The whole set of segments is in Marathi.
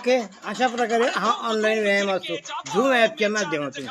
ओके अशा प्रकारे हा ऑनलाईन व्यायाम असतो. झूम ऍपच्या माध्यमातून.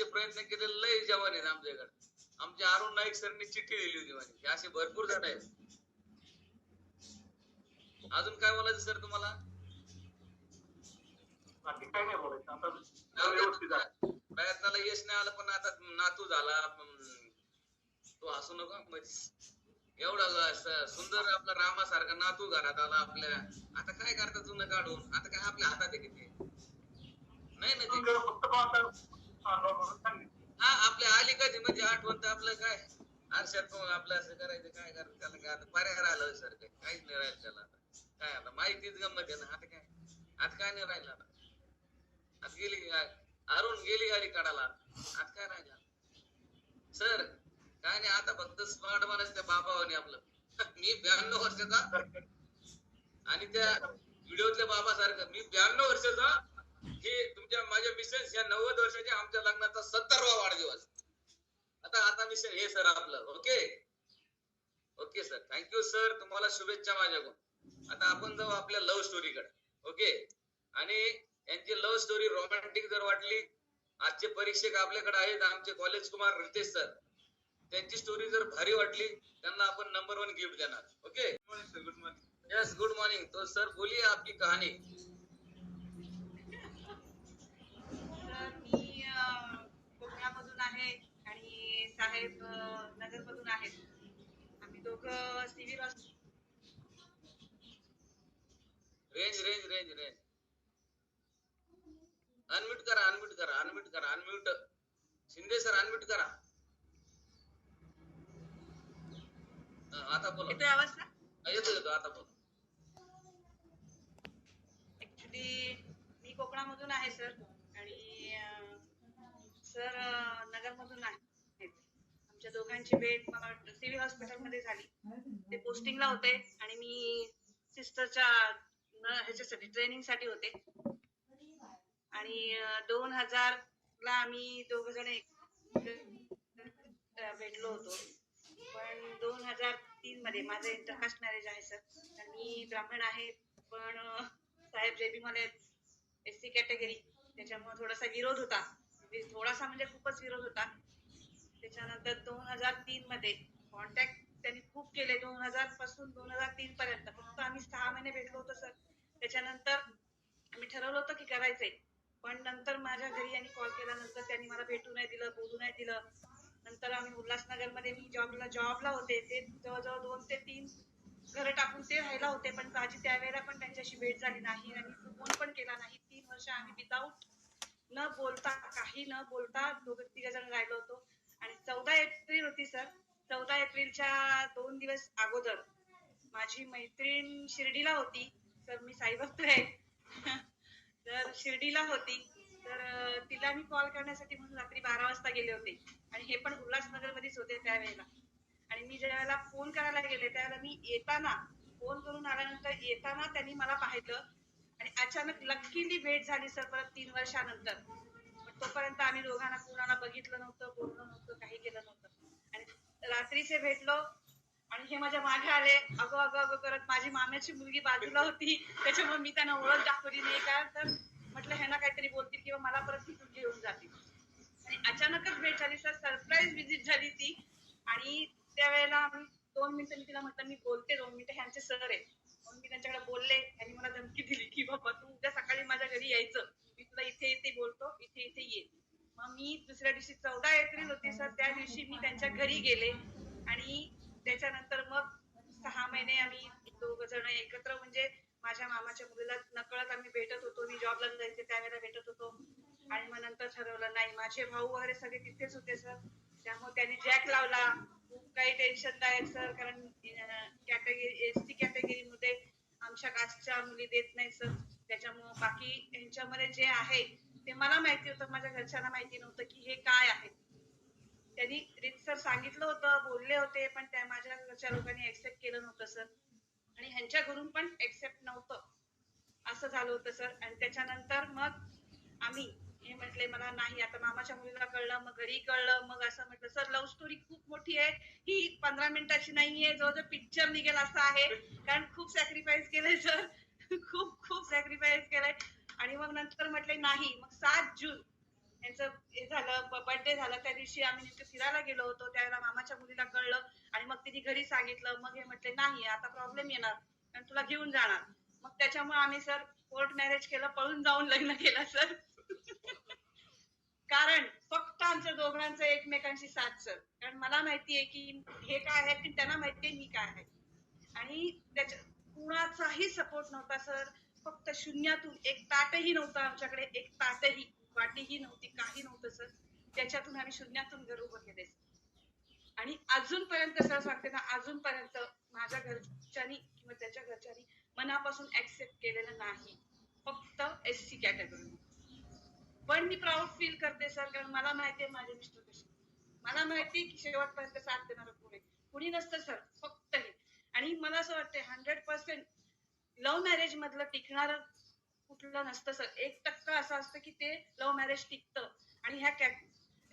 असे प्रयत्न केलेले लय जवान आहेत आमच्याकडे. आमच्या अरुण नाईक सरनी चिठ्ठी दिली होती हे असे भरपूर जण आहेत. अजून काय बोलायचं सर तुम्हाला? प्रयत्नाला यश नाही आलं पण आता नातू झाला. तो हसू नको. एवढा सुंदर आपला रामासारखा नातू घरात आला आपल्या. आता काय करता जुनं काढून? आता काय आपल्या हातात आहे किती? नाही ना ते. हा आपल्या आली कधी? म्हणजे आठवण तर आपलं काय? आरशात पाहून आपलं असं करायचं काय करायचं? त्याला काय आता पर्याय राहिलं सर काय काहीच नाही राहिलं त्याला आता. काय आता? माहितीच गंमत आहे ना आता काय? आता काय नाही राहिलं आता. आता गेली अरुण गेली गाडी काढायला. आता काय राहिलं? सर काय नाही आता फक्त स्मार्ट बनायचं त्या बाबावानी आपलं. मी ब्याण्णव वर्षाचा. आणि त्या व्हिडिओतल्या बाबा सारखं मी ब्याण्णव वर्षाचा हे तुमच्या माझ्या मिसेस या नव्वद वर्षाच्या आमच्या लग्नाचा सत्तरवा वाढदिवस. आता आता मिशन हे सर आपलं okay okay sir thank you sir तुम्हाला शुभेच्छा माझ्याकडून. आता आपण जाऊ आपल्या लव्ह स्टोरी कडे ओके आणि यांची लव्ह स्टोरी रोमॅन्टिक जर वाटली आजचे परीक्षक आपल्याकडे आहेत आमचे कॉलेज कुमार रितेश सर त्यांची स्टोरी जर भारी वाटली त्यांना आपण नंबर वन गिफ्ट देणार okay good morning yes good morning तो सर बोलिए आपकी कहानी तर मी अ, कोकणामधून आहे आणि साहेब अ, नगरमधून आहेत. आम्ही दोघं civil range range range range. Unmute करा अनम्यूट करा अनम्यूट करा अनम्यूट शिंदे सर अनम्यूट करा. आता बोला. येतोय आवाज ना? येतो येतो आता बोला. ऍक्च्युली मी कोकणामधून आहे सर. आणि सर नगरमधून आहेत आमच्या दोघांची भेट मला वाटतं सिव्हिल हॉस्पिटलमध्ये झाली. ते पोस्टिंगला होते आणि मी सिस्टरच्या ह्याच्यासाठी ट्रेनिंगसाठी होते. आणि दोन हजार ला आम्ही दोघ जण भेटलो होतो. पण दोन हजार तीन मध्ये माझं इंटरकास्ट मॅरेज आहे सर मी ब्राह्मण आहे पण साहेब जेबी मला एस सी कॅटेगरी त्याच्यामुळे थोडासा विरोध होता. म्हणजे थोडासा म्हणजे खूपच विरोध होता. त्याच्यानंतर दोन हजार तीन मध्ये कॉन्टॅक्ट त्यांनी खूप केले. दोन हजारपासून दोन हजार तीन पर्यंत. फक्त आम्ही सहा महिने भेटलो होतो सर त्याच्यानंतर आम्ही ठरवलं होतं की करायचंय. पण नंतर माझ्या घरी यांनी कॉल केल्यानंतर त्यांनी मला भेटू नाही दिलं बोलू नाही दिलं. नंतर आम्ही उल्हासनगरमध्ये मी जॉबला जॉबला होते. ते जवळजवळ दोन ते तीन घर टाकून ते राहायला होते. पण माझी त्यावेळेला पण त्यांच्याशी भेट झाली नाही आणि फोन पण केला नाही. तीन वर्ष आम्ही विदाऊट न बोलता काही न बोलता दोघं तिघ जण राहिलो होतो. आणि चौदा एप्रिल होती सर. चौदा एप्रिलच्या दोन दिवस अगोदर माझी मैत्रीण शिर्डीला होती. तर मी साई आहे. तर शिर्डीला होती. तर तिला मी कॉल करण्यासाठी म्हणून रात्री बारा वाजता गेले होते. आणि हे पण उल्हासनगर मध्येच होते त्यावेळेला. आणि मी ज्या वेळेला फोन करायला गेले त्यावेळेला मी येताना फोन करून आल्यानंतर येताना त्यांनी मला पाहिलं. आणि अचानक लकीली भेट झाली सर परत तीन वर्षानंतर. तोपर्यंत आम्ही दोघांना कुणाला बघितलं नव्हतं बोललो नव्हतं काही केलं नव्हतं. आणि रात्रीचे भेटलो आणि हे माझ्या मागे आले. अगो अगो अगो करत माझी माम्याची मुलगी बाजूला होती. त्याच्यामुळे मी त्यांना ओळख दाखवली नाही. का तर म्हटलं ह्यांना काहीतरी बोलतील किंवा मला परत तिथून घेऊन जातील. आणि अचानकच भेट झाली. सर सरप्राईज व्हिजिट झाली ती. आणि त्यावेळेला आम्ही दोन मिनिटं मी तिला म्हटलं मी बोलते दोन मिनिटं. ह्यांचे सर आहे म्हणून मी त्यांच्याकडे बोलले. त्यांनी मला धमकी दिली की बाबा तू उद्या सकाळी माझ्या घरी यायचं. तुला इथे इथे बोलतो इथे इथे ये. मग मी दुसऱ्या दिवशी चौदा एप्रिल होती सर त्या दिवशी मी त्यांच्या घरी गेले. आणि त्याच्यानंतर मग सहा महिने आम्ही दोघ जण एकत्र म्हणजे माझ्या मामाच्या मुलीला नकळत आम्ही भेटत होतो. मी जॉबला जायचे त्यावेळेला भेटत होतो. आणि मग नंतर ठरवलं नाही माझे भाऊ वगैरे सगळे तिथेच होते सर. त्यामुळे त्यांनी जॅक लावला. खूप काही टेन्शनदायक सर कारण कॅटेगरी एस टी कॅटेगरी मध्ये आमच्या कास्टच्या मुली देत नाही सर. त्याच्यामुळं बाकी यांच्यामध्ये जे आहे ते मला माहिती होतं माझ्या घरच्यांना माहिती नव्हतं की हे काय आहे. त्यांनी रीतसर सांगितलं होतं बोलले होते पण त्या माझ्या घरच्या लोकांनी एक्सेप्ट केलं नव्हतं सर. आणि ह्यांच्या घरून पण एक्सेप्ट नव्हतं. असं झालं होतं सर. आणि त्याच्यानंतर मग आम्ही हे म्हटले मला नाही आता मामाच्या मुलीला कळलं मग घरी कळलं मग असं म्हटलं सर लव्ह स्टोरी खूप मोठी आहे. ही पंधरा मिनिटाची नाहीये. जवळजवळ पिक्चर निघेल असं आहे. कारण खूप सॅक्रिफाईस केलंय सर. खूप खूप सॅक्रिफाईस केलंय. आणि मग नंतर म्हटले नाही. मग सात जून यांचं हे झालं बर्थडे झाला त्या दिवशी आम्ही नेमकं फिरायला गेलो होतो. त्यावेळेला मामाच्या मुलीला कळलं आणि मग तिने घरी सांगितलं. मग हे म्हटले नाही आता प्रॉब्लेम येणार. आणि तुला घेऊन जाणार. मग त्याच्यामुळे आम्ही सर कोर्ट मॅरेज केलं पळून जाऊन लग्न केलं सर. कारण फक्त आमच्या दोघांचं एकमेकांशी साथ सर. कारण मला माहितीये की हे काय आहे की त्यांना माहितीये मी काय आहे. आणि त्याच्या कुणाचाही सपोर्ट नव्हता सर फक्त शून्यातून एक ताटही नव्हता आमच्याकडे एक ताटही. वाटीही नव्हती काही नव्हतं सर त्याच्यातून आम्ही शून्यातून घर उभं केले आणि अजूनपर्यंत सर सांगते ना अजूनपर्यंत माझ्या घरच्यांनी किंवा त्याच्या घरच्यांनी मनापासून ऍक्सेप्ट केलेलं नाही. फक्त एस सी कॅटेगरी पण मी प्राऊड फील करते सर कारण मला माहितीये माझे मिस्टर कसे. मला माहिती की शेवटपर्यंत साथ देणार पुढे कुणी नसतं सर फक्त आणि मला असं वाटतंय हंड्रेड पर्सेंट लव्ह मॅरेज मधलं टिकणार कुठलं नसतं सर. एक टक्का असं असतं की ते लव्ह मॅरेज टिकतं. आणि ह्या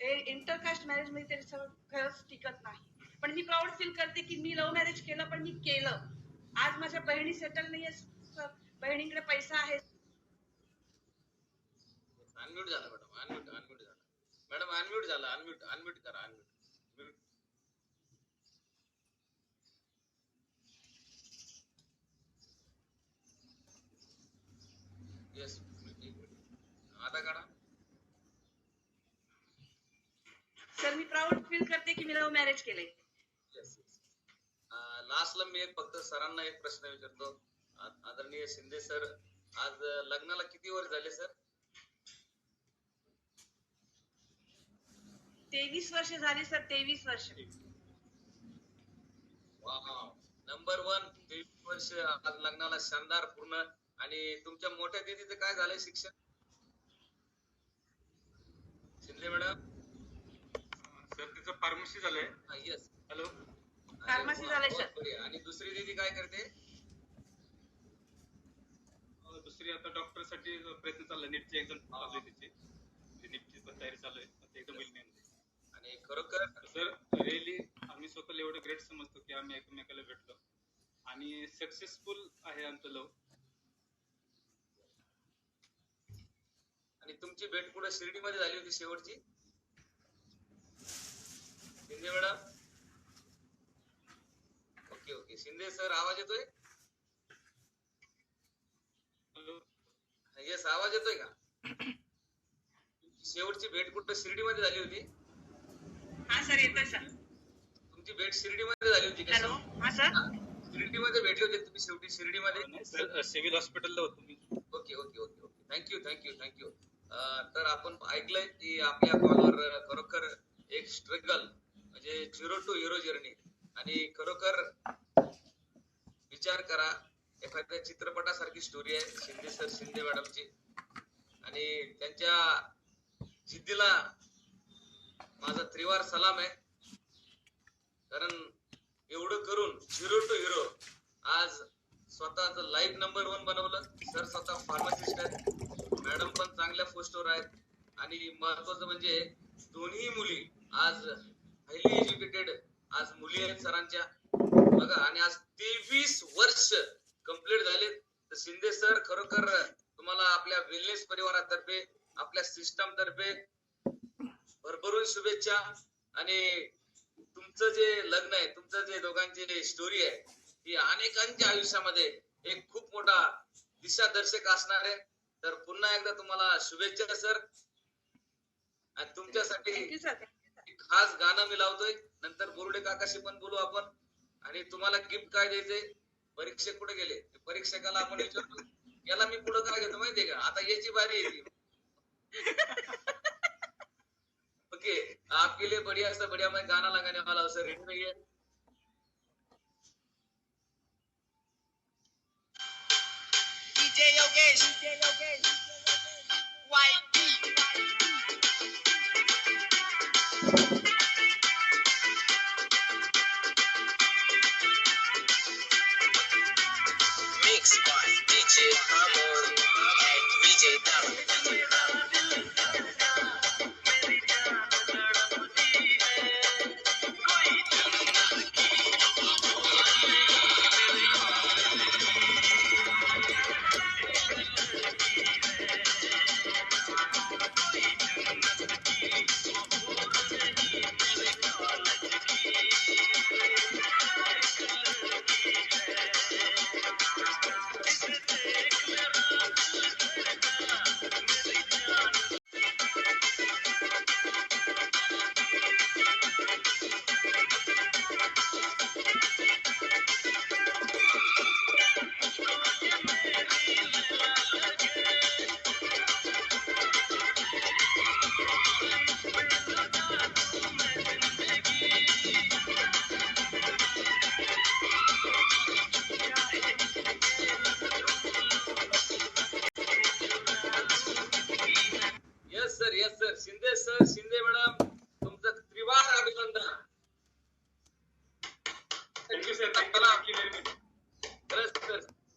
इंटरकास्ट मॅरेजमध्ये ते खरंच टिकत नाही. पण मी प्राऊड फील करते की मी लव्ह मॅरेज केलं पण मी केलं. आज माझ्या बहिणी सेटल नाहीये सर. बहिणीकडे पैसा आहे. अनम्यूट झाला मॅडम अनम्यूट अनम्यूट झाला. मॅडम अनम्यूट झाला. अनम्यूट अनम्यूट करा अनम्यूट येस आता काढा. सर मी प्राऊड फील करते की मी लव्ह मॅरेज केलंय. लास्टला मी फक्त सरांना एक प्रश्न विचारतो. आदरणीय शिंदे सर आज लग्नाला किती वर्ष झाले सर तेवीस वर्ष झाली सर तेवीस वर्ष. नंबर वन तेवीस वर्ष आज लग्नाला शानदार पूर्ण आणि तुमच्या मोठ्या दिदीचं काय झालंय शिक्षण? शिंदे मॅडम? सर तिचं फार्मसी झालंय. Yes hello? Pharmacy झालंय, sir. आणि दुसरी दिदी काय करते? दुसरी आता डॉक्टरसाठी प्रयत्न चाललाय नीटची एक्झाम चालू आहे तिची. नीटची पण तयारी चालू आहे. आता एकदम होईल आणि खरोखर? सर रिअली आम्ही स्वतःला एवढं ग्रेट समजतो की आम्ही एकमेकाला भेटलो. आणि सक्सेसफुल आहे आमचं लव आणि तुमची भेट कुठे शिर्डीमध्ये झाली होती शेवटची? Shinde madam? Okay okay. Shinde sir आवाज येतोय? हॅलो. येस आवाज येतोय का? शेवटची भेट कुठं शिर्डीमध्ये झाली होती? हा सर येतोय सर. तुमची भेट शिर्डीमध्ये झाली होती का हॅलो. हा सर. शिर्डीमध्ये भेटले होते तुम्ही शेवटी शिर्डीमध्ये? सर सिव्हिल हॉस्पिटलला होतो मी. Okay okay okay okay. Thank you thank you thank you तर आपण ऐकलंय की आपल्या कॉलवर खरोखर एक स्ट्रगल म्हणजे झिरो टू हिरो जर्नी आणि खरोखर विचार करा एखाद्या चित्रपटासारखी स्टोरी आहे शिंदे सर शिंदे मॅडमची आणि त्यांच्या जिद्दीला माझा त्रिवार सलाम आहे. कारण एवढं करून झिरो टू हिरो आज स्वतःच लाईफ नंबर वन बनवलं. सर स्वतः फार्मासिस्ट आहेत. मॅडम पण चांगल्या पोस्टवर आहेत. आणि महत्वाचं म्हणजे दोन्ही मुली आज हायली एज्युकेटेड आज मुली आहेत सरांच्या. बघा आणि आज तेवीस वर्ष कंप्लीट झाले तर शिंदे सर खरोखर तुम्हाला आपल्या वेलनेस परिवारातर्फे आपल्या सिस्टम तर्फे भरभरून शुभेच्छा. आणि तुमचं जे लग्न आहे तुमचं जे दोघांची स्टोरी आहे ही अनेकांच्या आयुष्यामध्ये एक खूप मोठा दिशादर्शक असणार आहे. तर पुन्हा एकदा तुम्हाला शुभेच्छा सर. आणि तुमच्यासाठी खास गाणं मी लावतोय. नंतर बोरुडे काकाशी पण बोलू आपण. आणि तुम्हाला गिफ्ट काय द्यायचंय? परीक्षक कुठे गेले? परीक्षकाला आपण विचारतो. याला मी पुढे काय घेतो माहितीये का? आता याची बारी आहे ओके. आपके लिए बढ़िया से बढ़िया मैं गाना लगाने वाला हूँ सर रेडी रहिए DJ Daniel Gage. White beat. Mixed by DJ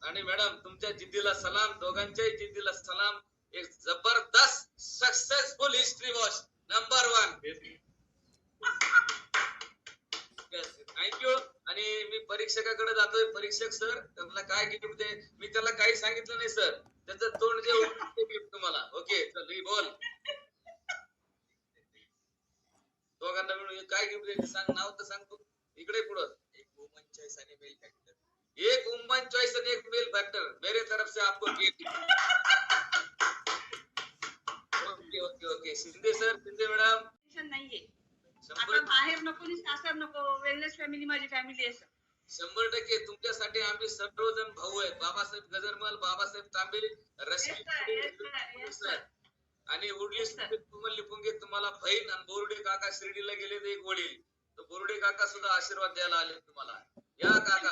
आणि मॅडम तुमच्या जिद्दीला सलाम दोघांच्याही जिद्दीला सलाम. एक जबरदस्त सक्सेसफुल हिस्ट्री वॉश नंबर वन थँक्यू आणि मी परीक्षकाकडे जातोय परीक्षक सर त्यांना काय गिफ्ट दे? मी त्याला काही सांगितलं नाही सर त्याचं तोंड जे गिफ्ट तुम्हाला. ओके चल बोल. दोघांना मिळून काय गिफ्ट दे? सांग नाव तर सांगतो इकडे पुढं. चॉईस आणि मेल फॅक्टर एक वुमन चॉईस आणि एक मेल फॅक्टर मेरे तरफ से आपको okay okay okay. Shinde sir Shinde madam नाहीये. आता बाहेर नको नि सासर नको. वेलनेस फॅमिली माझी फॅमिली आहे. शंभर टक्के. तुमच्यासाठी आम्ही सर्वजण भाऊ आहेत बाबासाहेब गजरमल बाबासाहेब तांबे रश्मी. आणि उडली Yes, sir. तुम्हाला लिपून घेत तुम्हाला बहीण आणि बोर्डे काका शिर्डीला गेले तर एक वडील. तर बोर्डे काका सुद्धा आशीर्वाद द्यायला आले तुम्हाला. या काका.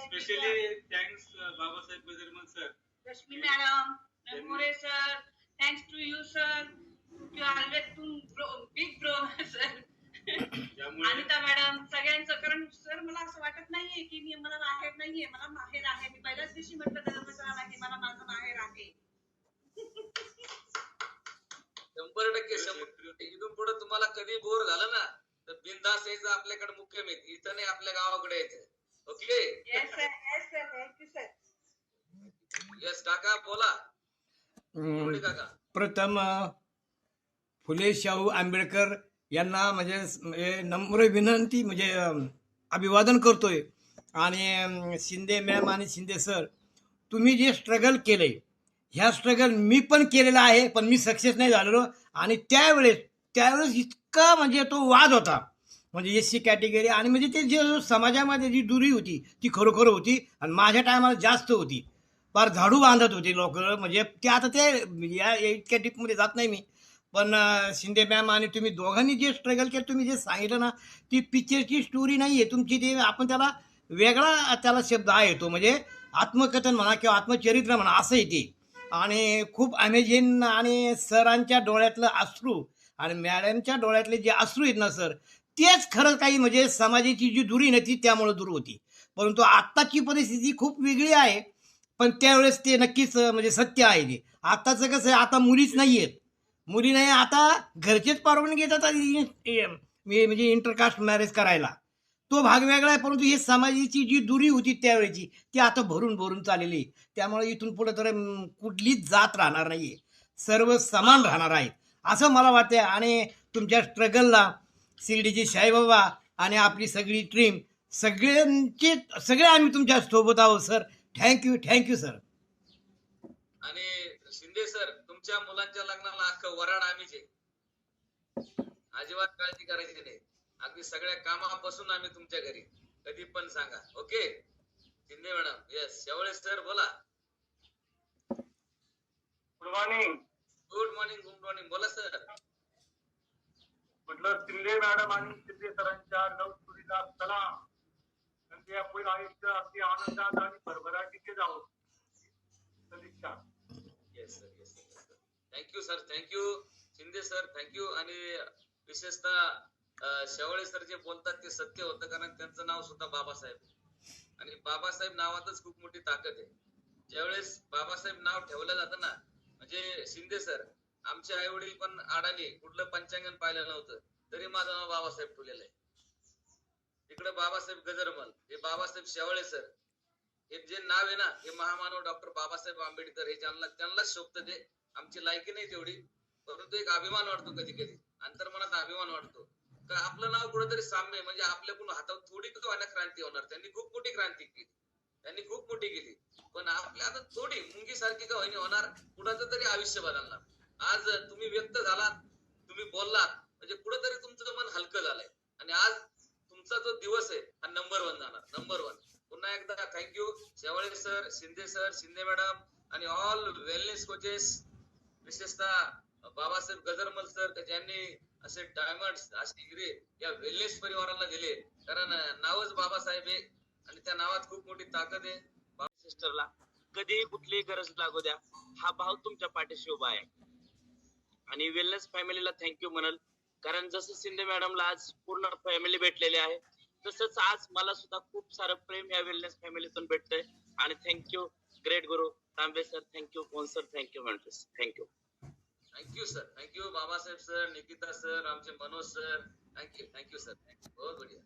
Specially thanks Babasaheb Gajarmal sir Rashmi madam More sir thanks to you sir you always to big bro sir Anita madam सगळ्यांचं. कारण सर मला असं वाटत नाहीये की मी मला माहेर नाहीये मला माहेर आहे. मी पहिल्याच दिवशी म्हटलं त्याला की मला माझं माहेर आहे. शंभर टक्के शंभर. इथून पुढे तुम्हाला कधी बोर झालं ना तर बिंदास यायचं आपल्याकडे मुख्य मेत इथं नाही आपल्या गावाकडे यायचं okay? Yes sir yes sir thank you sir yes काका बोला. काका. प्रथम फुले शाहू आंबेडकर यांना म्हणजे म्हणजे नम्र विनंती म्हणजे अभिवादन करतोय. आणि शिंदे मॅम आणि शिंदे सर तुम्ही जे स्ट्रगल केलंय ह्या स्ट्रगल मी पण केलेला आहे पण मी सक्सेस नाही झालेलो. आणि त्यावेळेस त्यावेळेस इतका म्हणजे तो वाद होता. म्हणजे एस सी कॅटेगरी आणि म्हणजे ते जे समाजामध्ये जी दुरी होती ती खरोखर होती आणि माझ्या टायमाला जास्त होती. फार झाडू बांधत होते लोक म्हणजे ते आता ते म्हणजे या इतक्या डीपमध्ये जात नाही मी. पण शिंदे मॅम आणि तुम्ही दोघांनी जे स्ट्रगल केलं तुम्ही जे सांगितलं ना ती पिक्चरची स्टोरी नाही आहे तुमची ते आपण त्याला वेगळा त्याला शब्द आहे तो म्हणजे आत्मकथन म्हणा किंवा आत्मचरित्र म्हणा असं आहे ते. आणि खूप अमेझिन आणि सरांच्या डोळ्यातलं अश्रू आणि मॅडमच्या डोळ्यातले जे अश्रू आहेत ना सर तेच खरं काही म्हणजे समाजाची जी दुरी नव्हती ती त्यामुळे दूर होती. परंतु आत्ताची परिस्थिती खूप वेगळी आहे पण त्यावेळेस ते नक्कीच म्हणजे सत्य आहे ते. आत्ताचं कसं आहे आता मुलीच नाही आहेत. मुली नाही आता घरचेच परवानगी घेतात म्हणजे इंटरकास्ट मॅरेज करायला. तो भाग वेगळा आहे परंतु हे समाजाची जी दुरी होती त्यावेळेची ती आता भरून भरून चाललेली आहे. त्यामुळे इथून पुढे तर कुठलीच जात राहणार नाहीये. सर्व समान राहणार आहेत. असं मला वाटतंय. आणि तुमच्या स्ट्रगलला शिर्डीचे साईबाबा आणि आपली सगळी टीम सगळ्यांचे सगळे आम्ही तुमच्यासोबत आहोत सर थँक्यू थँक्यू सर आणि शिंदे सर तुमच्या मुलांच्या लग्नाला अख्खं वराड आम्हीच आहे. अजिबात काळजी करायची नाही. अगदी सगळ्या कामापासून आम्ही तुमच्या घरी. कधी पण सांगा. Okay Shinde madam yes Shewale sir बोला. Good morning good morning good morning बोला सर म्हटलं शिंदे मॅडम आणि शिंदे सरांच्या लव स्टोरीला सलाम यापुढील आयुष्य अगदी आनंदात आणि भरभराटीचे जावं. सदिच्छा yes sir yes sir thank you sir thank you Shinde sir thank you आणि विशेषतः शेवाळे सर जे बोलतात ते सत्य होतं कारण त्यांचं नाव सुद्धा बाबासाहेब. आणि बाबासाहेब नावातच खूप मोठी ताकद आहे. ज्यावेळेस बाबासाहेब नाव ठेवलं जातं ना म्हणजे शिंदे सर आमचे आई वडील पण अडाणी कुठलं पंचांगण पाहिलं नव्हतं. तरी माझं नाव बाबासाहेब ठेवलेलं आहे इकडे बाबासाहेब गजरमल हे बाबासाहेब शेवाळे सर. हे जे नाव आहे ना हे महामानव डॉक्टर बाबासाहेब आंबेडकर हे ज्यांना त्यांनाच शोभत ते. आमची लायकी नाही तेवढी परंतु एक अभिमान वाटतो कधी कधी अंतर्मनात अभिमान वाटतो. तर आपलं नाव कुठेतरी साम्य म्हणजे आपल्याकडून हातावर थोडी का होईना क्रांती होणार? त्यांनी खूप मोठी क्रांती केली. त्यांनी खूप मोठी केली. पण आपल्या आता थोडी मुंगी सारखी का होणार कुणाचं तरी आयुष्य बदलणार. आज तुम्ही व्यक्त झालात तुम्ही बोललात म्हणजे कुठेतरी तुमचं मन हलकं झालंय. आणि आज तुमचा जो दिवस आहे हा नंबर वन जाणार नंबर वन. पुन्हा एकदा thank you Shewale sir Shinde sir Shinde madam आणि ऑल वेलनेस कोचेस विशेषतः बाबासाहेब गजरमल सर ज्यांनी असे डायमंड असे हिरे या वेलनेस परिवाराला दिले. कारण नावच बाबासाहेब आहे. आणि त्या नावात खूप मोठी ताकद आहे. सिस्टरला कधीही कुठलीही गरज लागू द्या. हा भाव तुमच्या पाठीशी उभा आहे. आणि वेलनेस फॅमिलीला थँक्यू म्हणाल. कारण जसं शिंदे मॅडमला आज पूर्ण फॅमिली भेटलेली आहे तसंच आज मला सुद्धा खूप सारं प्रेम या वेलनेस फॅमिलीतून भेटतंय. आणि thank you great guru Tambe sir thank you कोण सर थँक्यू म्हणतो thank you thank you sir thank you Babasaheb sir Nikita sir आमचे Manoj sir thank you thank you sir thank you बहुत बढ़िया.